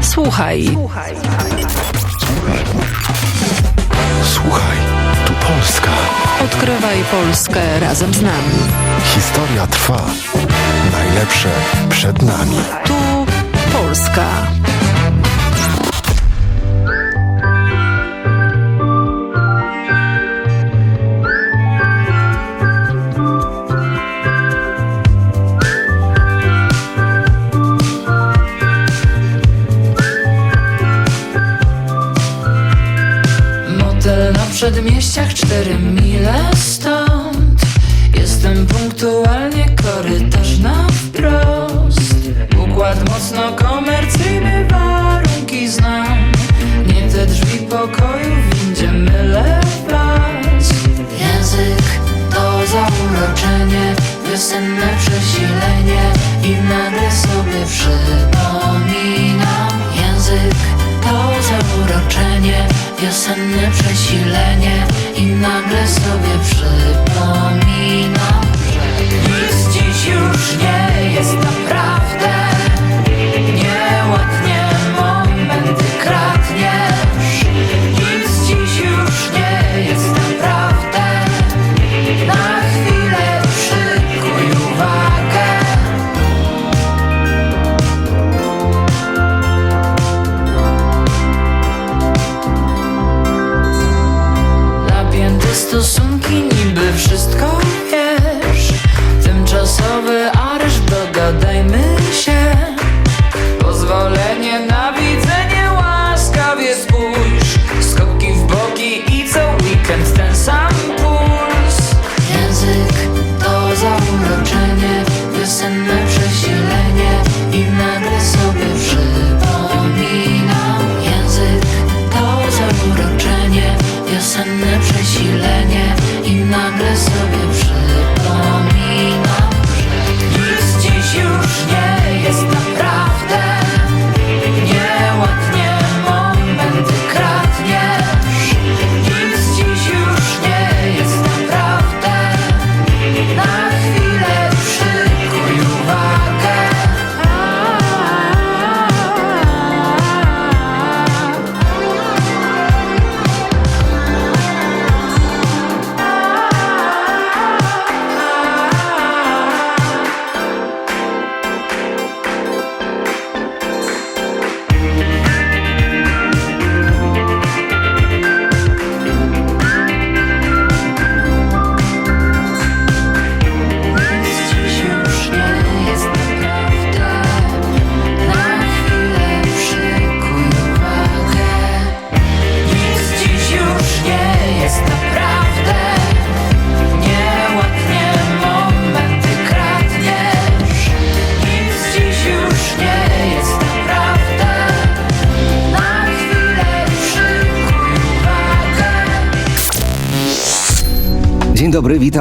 Słuchaj. Słuchaj, tu Polska. Odkrywaj Polskę razem z nami. Historia trwa. Najlepsze przed nami. Tu Polska. Przedmieściach cztery mile stąd. Jestem punktualnie korytarz przesilenie I nagle sobie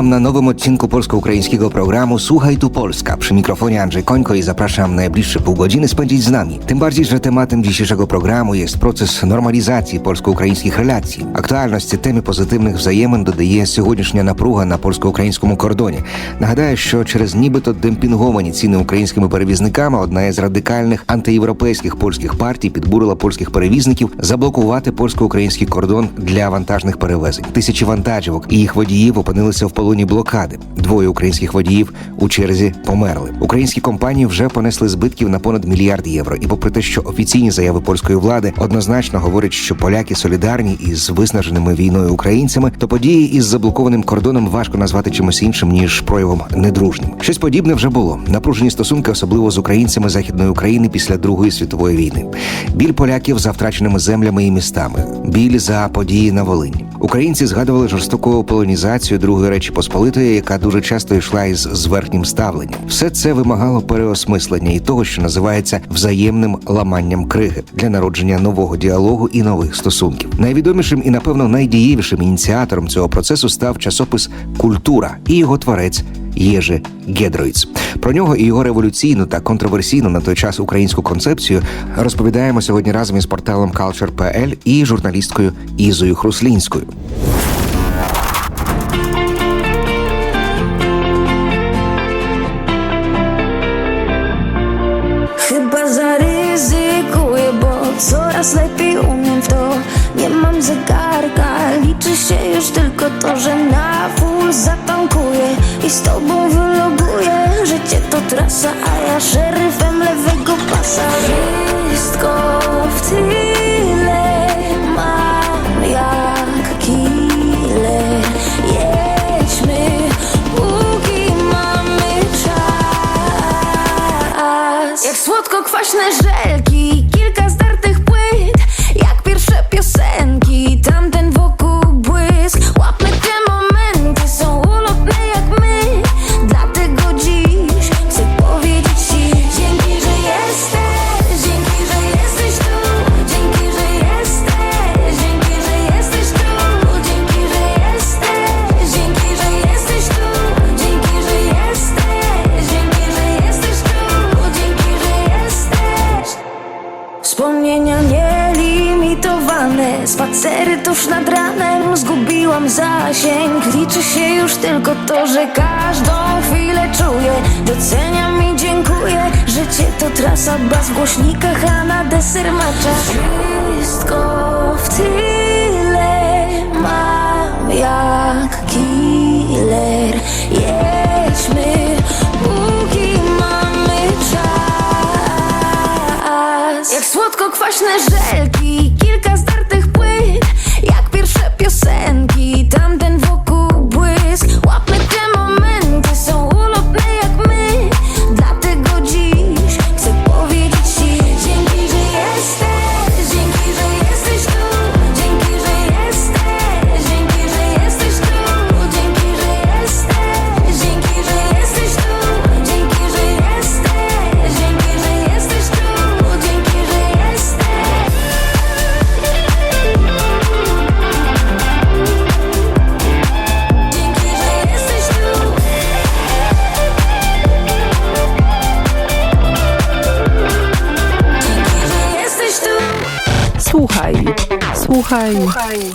witam na nowym odcinku polsko-ukraińskiego programu Słuchaj tu Polska. Przy mikrofonie Andrzej Końko i zapraszam najbliższe pół godziny spędzić z nami. Tym bardziej, że tematem dzisiejszego programu jest proces normalizacji polsko-українських relacji. Актуальності темі позитивних взаємин додає сьогоднішня напруга на польсько-українському кордоні. Нагадаю, що через нібито демпінговані ціни українськими перевізниками одна із радикальних антиєвропейських польських партій підбурила польських перевізників заблокувати польсько-український кордон для вантажних перевезень. Тисячі вантажівок і їх водіїв опинилися в полоні блокади. Двоє українських водіїв у черзі померли. Українські компанії вже понесли збитків на понад мільярд євро. І попри те, що офіційні заяви польської влади однозначно говорять, що поляки солідарні із виснаженими війною українцями, то події із заблокованим кордоном важко назвати чимось іншим ніж проявом недружнім. Щось подібне вже було. Напружені стосунки, особливо з українцями західної України після Другої світової війни. Біль поляків за втраченими землями і містами, біль за події на Волині. Українці згадували жорстоку полонізацію Другої Речі Посполитої, яка дуже часто йшла із зверхнім ставленням. Все це вимагало переосмислення і того, що називається взаємним ламанням криги для народження нового діалогу і нових стосунків. Найвідомішим і напевно найдієвішим ініціатором цього процесу став часопис Культура і його творець Єжи Гедроїц. Про нього і його революційну та контроверсійну на той час українську концепцію розповідаємо сьогодні разом із порталом Culture.pl і журналісткою Ізою Хруслінською. Wszystko w tyle mam jak killer Jedźmy, póki mamy czas. Jak słodko-kwaśne żelki Liczy się już tylko to, że każdą chwilę czuję. Doceniam i dziękuję. Życie to trasa, bas w głośnikach A na deser macza. Wszystko w tyle Mam jak killer. Jedźmy, póki mamy czas. Jak słodko-kwaśne żelki słuchaj.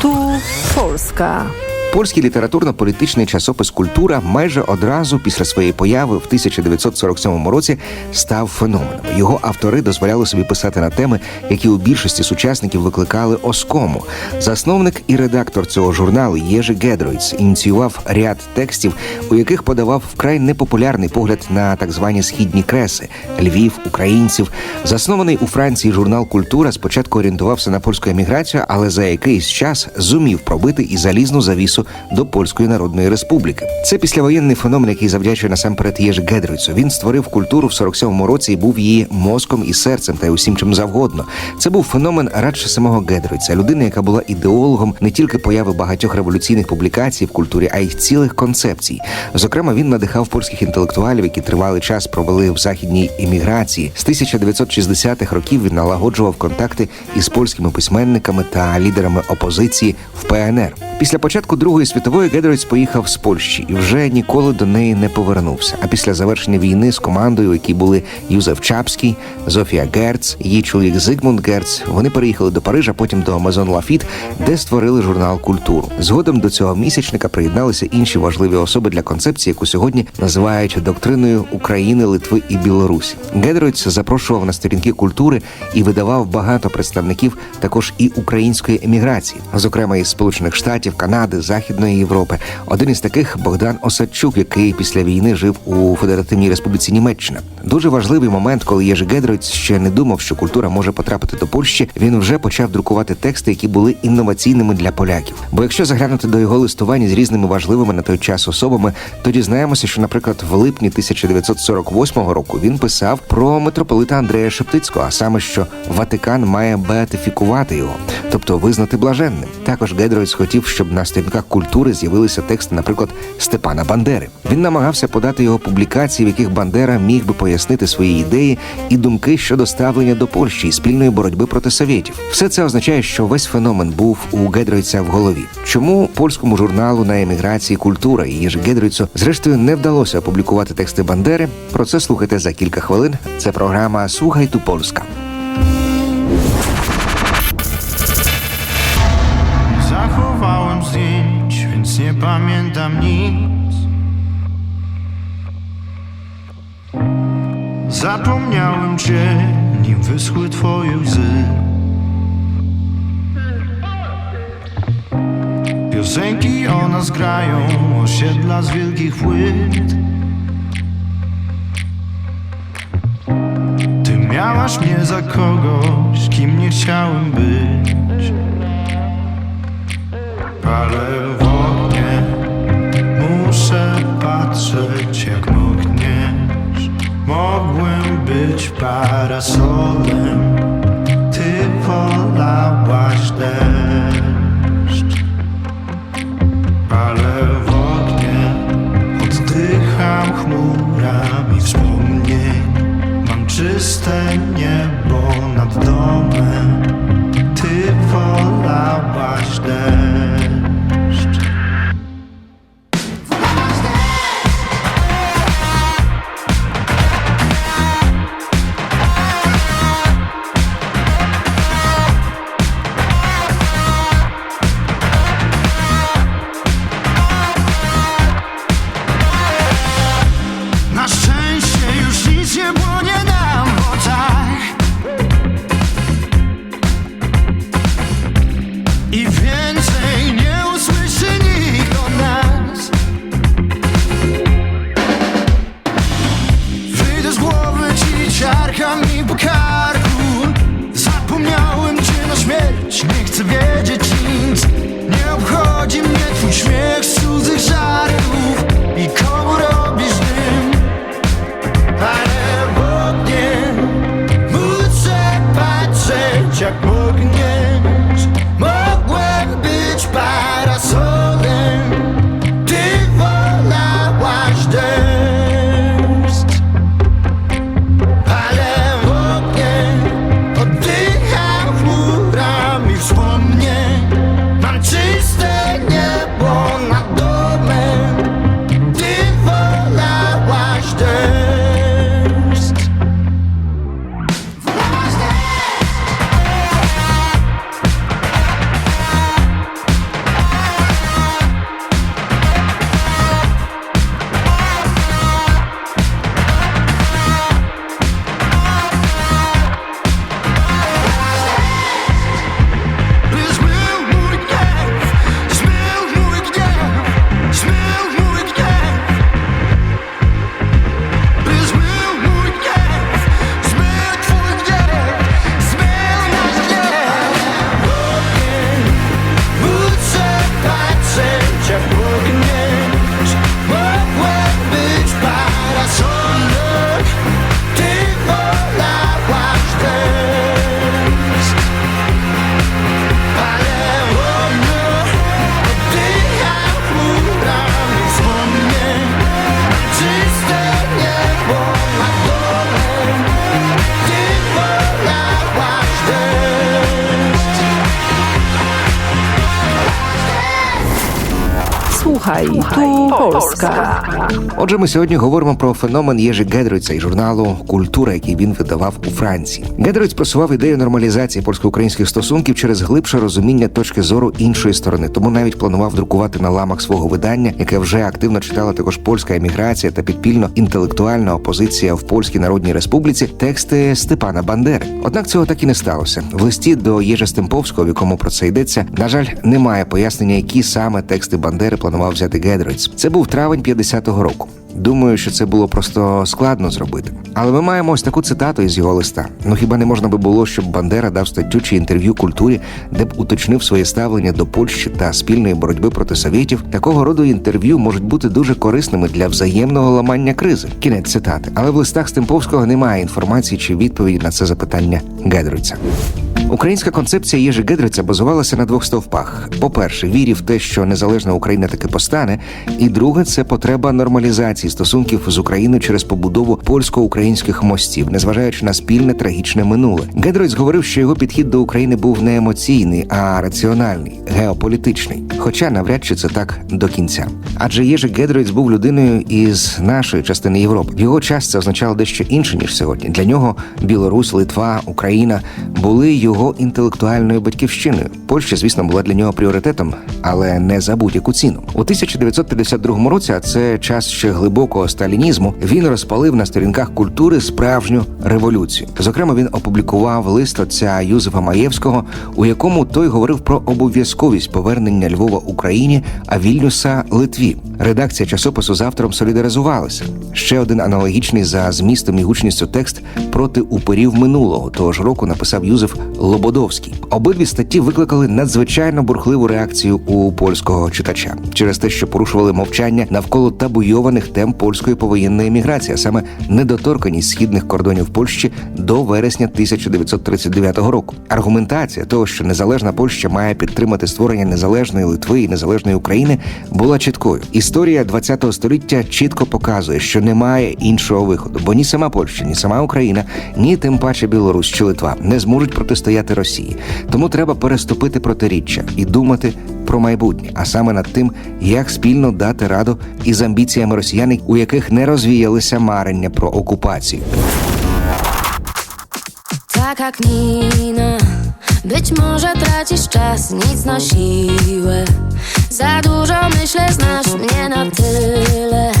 Tu Polska. Польський літературно-політичний часопис Культура майже одразу після своєї появи в 1947 році став феноменом. Його автори дозволяли собі писати на теми, які у більшості сучасників викликали оскому. Засновник і редактор цього журналу Єжи Гедройц ініціював ряд текстів, у яких подавав вкрай непопулярний погляд на так звані східні креси Львів, українців. Заснований у Франції журнал Культура спочатку орієнтувався на польську еміграцію, але за якийсь час зумів пробити і залізну завісу до Польської Народної Республіки. Це післявоєнний феномен, який завдячує насамперед Єжи Гедройцу. Він створив культуру в 47-му році і був її мозком і серцем та й усім чим завгодно. Це був феномен радше самого Гедройця, людини, яка була ідеологом не тільки появи багатьох революційних публікацій в культурі, а й цілих концепцій. Зокрема, він надихав польських інтелектуалів, які тривалий час провели в західній імміграції. З 1960-х років він налагоджував контакти із польськими письменниками та лідерами опозиції в ПНР. Після початку Другої світової Гедройц поїхав з Польщі і вже ніколи до неї не повернувся. А після завершення війни з командою, які були Юзеф Чапський, Зофія Герц, її чоловік Зигмунд Герц, вони переїхали до Парижа, потім до Амазон Лафіт, де створили журнал Культуру. Згодом до цього місячника приєдналися інші важливі особи для концепції, яку сьогодні називають доктриною України, Литви і Білорусі. Гедройц запрошував на сторінки культури і видавав багато представників також і української еміграції, зокрема із Сполучених Штатів, Канади, Західної Європи. Один із таких Богдан Осадчук, який після війни жив у Федеративній Республіці Німеччина. Дуже важливий момент, коли Єжи Гедройц ще не думав, що культура може потрапити до Польщі. Він вже почав друкувати тексти, які були інноваційними для поляків. Бо якщо заглянути до його листування з різними важливими на той час особами, то дізнаємося, що, наприклад, в липні 1948 року він писав про митрополита Андрея Шептицького, а саме що Ватикан має беатифікувати його, тобто визнати блаженним. Також Гедройц хотів, щоб на сторінках культури з'явилися тексти, наприклад, Степана Бандери. Він намагався подати його публікації, в яких Бандера міг би пояснити свої ідеї і думки щодо ставлення до Польщі і спільної боротьби проти совєтів. Все це означає, що весь феномен був у Гедройця в голові. Чому польському журналу на еміграції культура і Єжи Гедройцу зрештою не вдалося опублікувати тексти Бандери? Про це слухайте за кілька хвилин. Це програма Слухай ту Польська. Nic. Zapomniałem cię, nim wyschły twoje łzy. Piosenki o nas grają, osiedla z wielkich płyt. Ty miałaś mnie za kogoś, kim nie chciałem być. Muszę patrzeć jak mokniesz. Mogłem być parasolem, ty wolałaś deszcz. Palę w oknie, oddycham chmurami wspomnień. Mam czyste niebo nad domem Tu Polska. Отже, ми сьогодні говоримо про феномен Єжи Гедройца і журналу Культура, який він видавав у Франції. Гедройц просував ідею нормалізації польсько-українських стосунків через глибше розуміння точки зору іншої сторони. Тому навіть планував друкувати на ламах свого видання, яке вже активно читала також польська еміграція та підпільно інтелектуальна опозиція в Польській Народній Республіці тексти Степана Бандери. Однак цього так і не сталося. В листі до Єжа Стемповського, в якому про це йдеться, на жаль, немає пояснення, які саме тексти Бандери планував взяти Гедройц. Це був травень 50-го року. Думаю, що це було просто складно зробити. Але ми маємо ось таку цитату із його листа. Ну хіба не можна би було, щоб Бандера дав статтю чи інтерв'ю культурі, де б уточнив своє ставлення до Польщі та спільної боротьби проти совєтів? Такого роду інтерв'ю можуть бути дуже корисними для взаємного ламання кризи. Кінець цитати. Але в листах Стемповського немає інформації чи відповіді на це запитання Гедройця. Українська концепція Єжи Гедриця базувалася на двох стовпах: по-перше, вірі в те, що незалежна Україна таки постане, і друге це потреба нормалізації стосунків з Україною через побудову польсько-українських мостів, незважаючи на спільне трагічне минуле. Гедройц говорив, що його підхід до України був не емоційний, а раціональний, геополітичний. Хоча навряд чи це так до кінця. Адже Єжи Гедройц був людиною із нашої частини Європи. В його час це означало дещо інше ніж сьогодні. Для нього Білорусь, Литва, Україна були його його інтелектуальною батьківщиною. Польща, звісно, була для нього пріоритетом, але не за будь-яку ціну. У 1952 році, а це час ще глибокого сталінізму, він розпалив на сторінках культури справжню революцію. Зокрема, він опублікував лист отця Юзефа Маєвського, у якому той говорив про обов'язковість повернення Львова Україні, а Вільнюса Литві. Редакція часопису з автором солідаризувалася. Ще один аналогічний за змістом і гучністю текст проти уперів минулого того ж року написав Юзеф Лободовський. Обидві статті викликали надзвичайно бурхливу реакцію у польського читача через те, що порушували мовчання навколо табуйованих тем польської повоєнної міграції, а саме недоторканість східних кордонів Польщі до вересня 1939 року. Аргументація того, що незалежна Польща має підтримати створення незалежної Литви і незалежної України, була чіткою. Історія ХХ століття чітко показує, що немає іншого виходу, бо ні сама Польща, ні сама Україна, ні тим паче Білорусь чи Литва не зможуть протистояти Росії. Тому треба переступити протиріччя і думати про майбутнє, а саме над тим, як спільно дати раду із амбіціями росіян, у яких не розвіялися марення про окупацію. Taka kmina Być może tracisz czas, nic na siłę. Za dużo myślę, znasz mnie na tyle.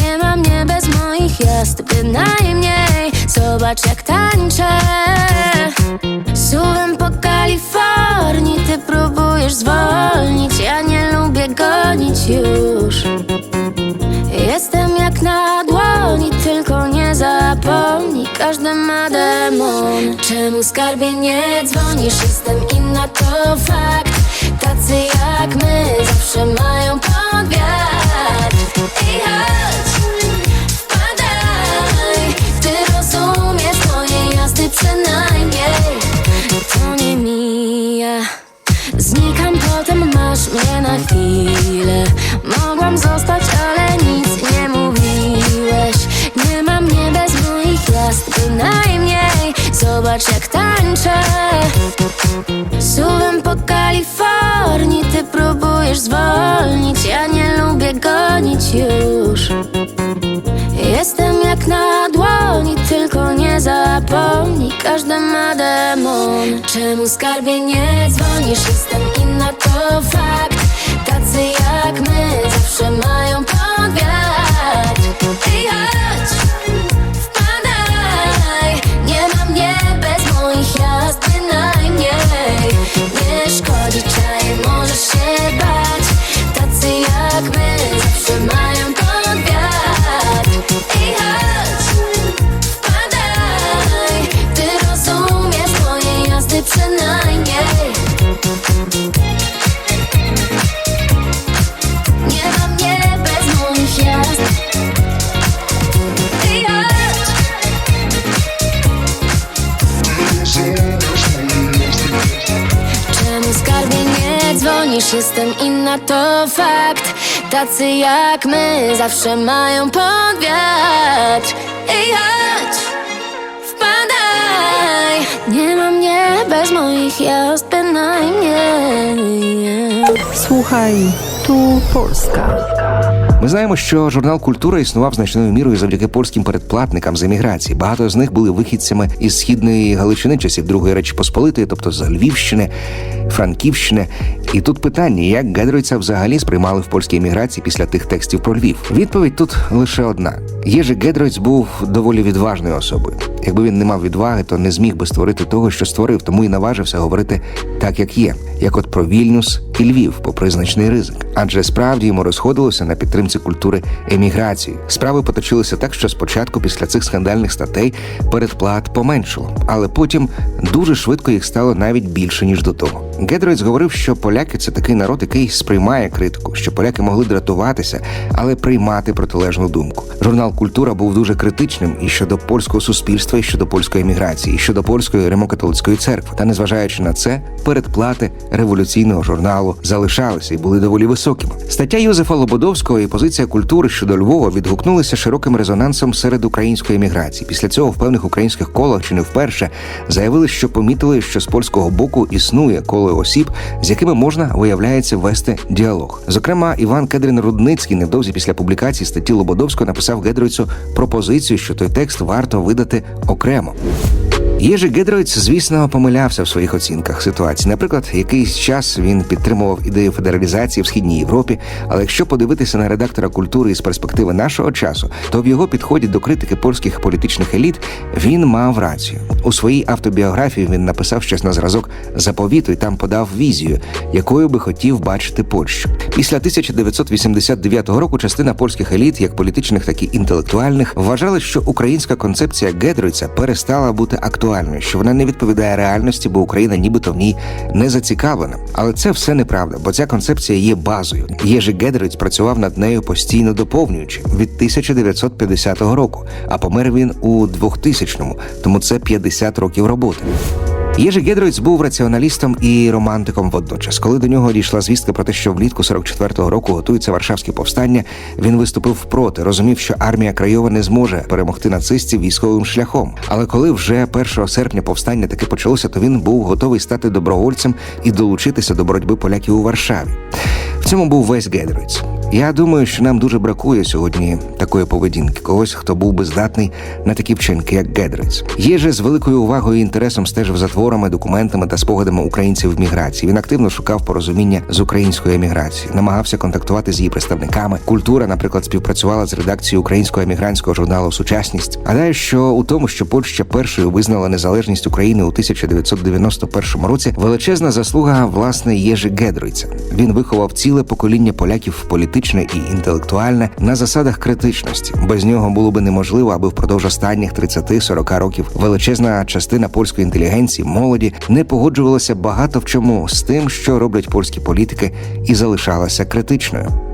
Nie ma mnie bez moich jazd, bynajmniej Zobacz jak tańczę. Suwem po Kalifornii Ty próbujesz zwolnić. Ja nie lubię gonić już Jestem jak na dłoni, tylko nie zapomnij. Każdy ma demon. Czemu skarbie nie dzwonisz? Jestem inna, to fakt. Tacy jak Zobacz jak tańczę. Suwem po Kalifornii Ty próbujesz zwolnić. Ja nie lubię gonić już. Jestem jak na dłoni, tylko nie zapomnij. Każdy ma demon. Czemu skarbie nie dzwonisz? Jestem inna, to fakt. Tacy jak my zawsze mają podwiat Inna, to fakt. Tacy jak my zawsze mają podwiat. I chodź, wpadaj. Nie ma mnie bez moich jazd bynajmniej. Słuchaj, tu Polska. Ми знаємо, що журнал Культура існував значною мірою завдяки польським передплатникам з еміграції. Багато з них були вихідцями із східної Галичини часів Другої Речі Посполитої, тобто з Львівщини, Франківщини. І тут питання, як Гедройця взагалі сприймали в польській еміграції після тих текстів про Львів. Відповідь тут лише одна: Єжи Гедройц був доволі відважною особою. Якби він не мав відваги, то не зміг би створити того, що створив, тому і наважився говорити так, як є, як от про Вільнюс і Львів, попри значний ризик. Адже справді йому розходилося на підтримці культури еміграції. Справи поточилися так, що спочатку, після цих скандальних статей, передплат поменшало, але потім дуже швидко їх стало навіть більше ніж до того. Гедройц говорив, що поляки це такий народ, який сприймає критику, що поляки могли дратуватися, але приймати протилежну думку. Журнал Культура був дуже критичним і щодо польського суспільства, і щодо польської еміграції, і щодо польської римокатолицької церкви. Та незважаючи на це, передплати революційного журналу залишалися і були доволі високими. Стаття Юзефа Лободовського і позиція культури щодо Львова відгукнулися широким резонансом серед української еміграції. Після цього в певних українських колах чи не вперше заявили, що помітили, що з польського боку існує коло осіб, з якими можна виявляється вести діалог. Зокрема, Іван Кедрин Рудницький невдовзі після публікації статті Лободовського написав Гедройцю пропозицію, що той текст варто видати окремо. Єжи Гедройц, звісно, помилявся в своїх оцінках ситуації. Наприклад, якийсь час він підтримував ідею федералізації в східній Європі. Але якщо подивитися на редактора культури із перспективи нашого часу, то в його підході до критики польських політичних еліт він мав рацію. У своїй автобіографії він написав щось на зразок заповіту і там подав візію, якою би хотів бачити Польщу. Після 1989 року частина польських еліт, як політичних, так і інтелектуальних, вважали, що українська концепція Гедройця перестала бути актуальною, що вона не відповідає реальності, бо Україна нібито в ній не зацікавлена. Але це все неправда, бо ця концепція є базою. Єжи Гедройц працював над нею постійно доповнюючи від 1950 року, а помер він у 2000-му, тому це 50 років роботи. Єжи Гедройц був раціоналістом і романтиком водночас. Коли до нього дійшла звістка про те, що влітку 44-го року готується Варшавське повстання, він виступив проти, розумів, що армія Крайова не зможе перемогти нацистів військовим шляхом. Але коли вже 1 серпня повстання таки почалося, то він був готовий стати добровольцем і долучитися до боротьби поляків у Варшаві. В цьому був весь Гедройц. Я думаю, що нам дуже бракує сьогодні такої поведінки, когось, хто був би здатний на такі вчинки, як Гедриц. Є з великою увагою і інтересом стежив за творами, документами та спогадами українців в міграції. Він активно шукав порозуміння з українською еміграцією, намагався контактувати з її представниками. Культура, наприклад, співпрацювала з редакцією українського емігрантського журналу Сучасність. Гадаю, що у тому, що Польща першою визнала незалежність України у 1991 році, величезна заслуга власне Єжи Гедройця. Він виховав ціле покоління поляків політичне і інтелектуальне на засадах критичності. Без нього було би неможливо, аби впродовж останніх 30-40 років величезна частина польської інтелігенції, молоді не погоджувалася багато в чому з тим, що роблять польські політики, і залишалася критичною.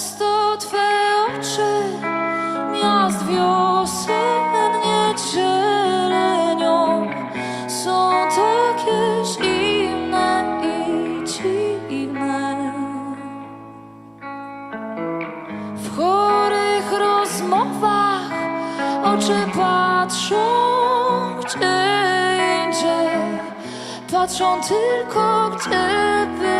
Często Twe oczy miast wiosennie zielenią. Są takie zimne i dziwne. W chorych rozmowach oczy patrzą gdzie indziej, patrzą tylko gdzie by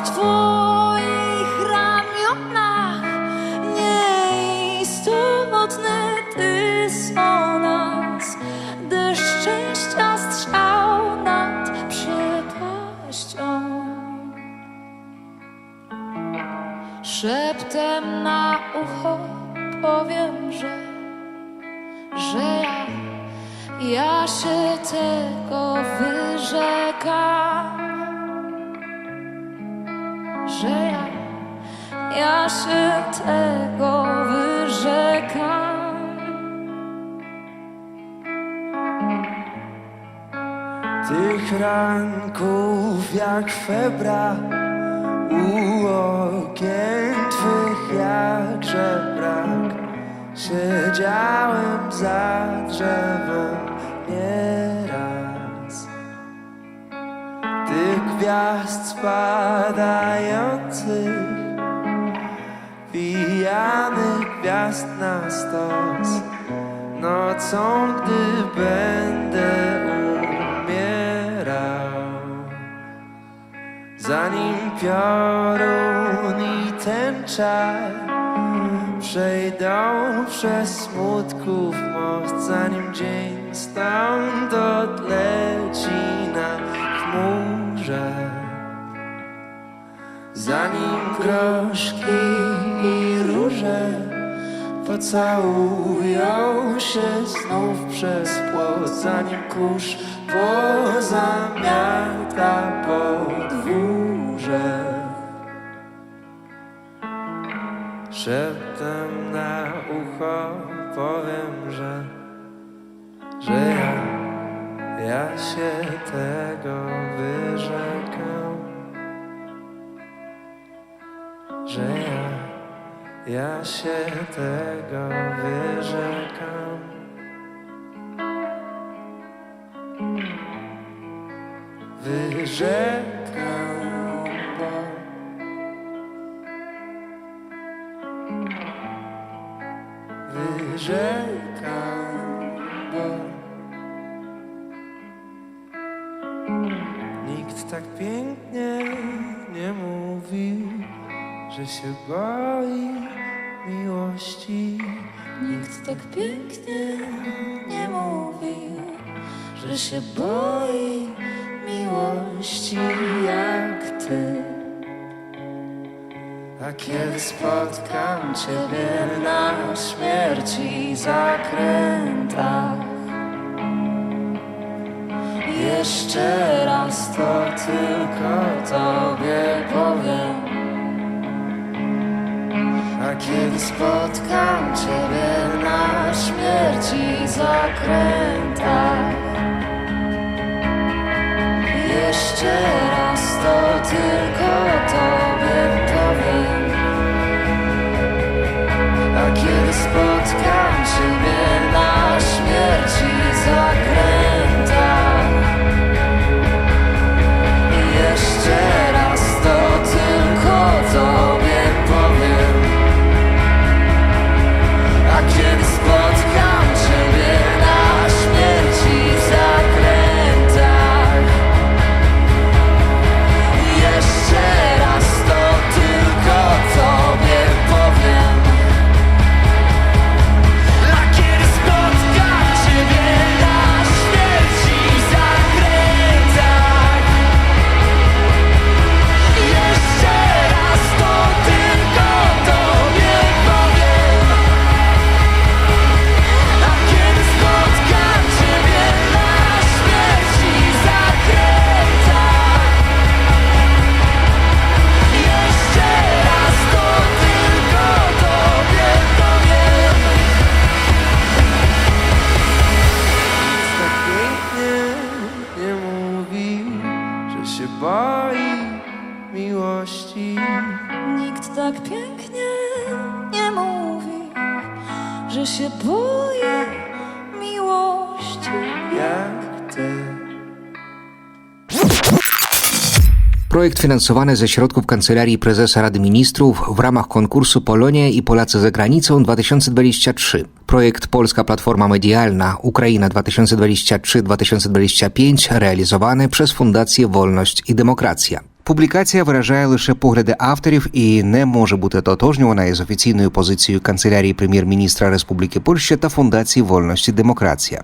w Twoich ramionach nieistotny dysonans, deszcz szczęścia strzał nad przepaścią. Szeptem na ucho powiem, że, że ja, ja się tego Tych jak febra U okien twych jakże brak Siedziałem za drzewem nieraz. Tych gwiazd spadających Pijanych gwiazd na stos. Nocą, gdy będę Zanim piorun i tęcza Przejdą przez smutków most Zanim dzień stąd odleci na chmurze. Zanim groszki i róże Pocałują się znów przez płot Zanim kurz pozamiata podwórze Szeptem na ucho powiem, że Że ja, Ja się tego wyrzekam, że ja, ja się tego wyrzekam. Wyrzekam, że się boi miłości. Nikt tak pięknie nie mówił, że się boi miłości jak ty. A kiedy spotkam Ciebie na śmierci zakrętach Jeszcze raz to tylko Tobie powiem kiedy spotkam Ciebie na śmierci zakrętach Jeszcze raz to tylko Tobie powiem. A kiedy spotkam Ciebie na śmierci zakrętach Projekt finansowany ze środków Kancelarii Prezesa Rady Ministrów w ramach konkursu Polonia i Polacy za granicą 2023. Projekt Polska Platforma Medialna Ukraina 2023-2025 realizowany przez Fundację Wolność і Демократія. Публікація виражає лише погляди авторів і не може бути тотожнювана із офіційною позицією канцелярії прем'єр-міністра Республіки Польща та Фундації Вольності Демократія.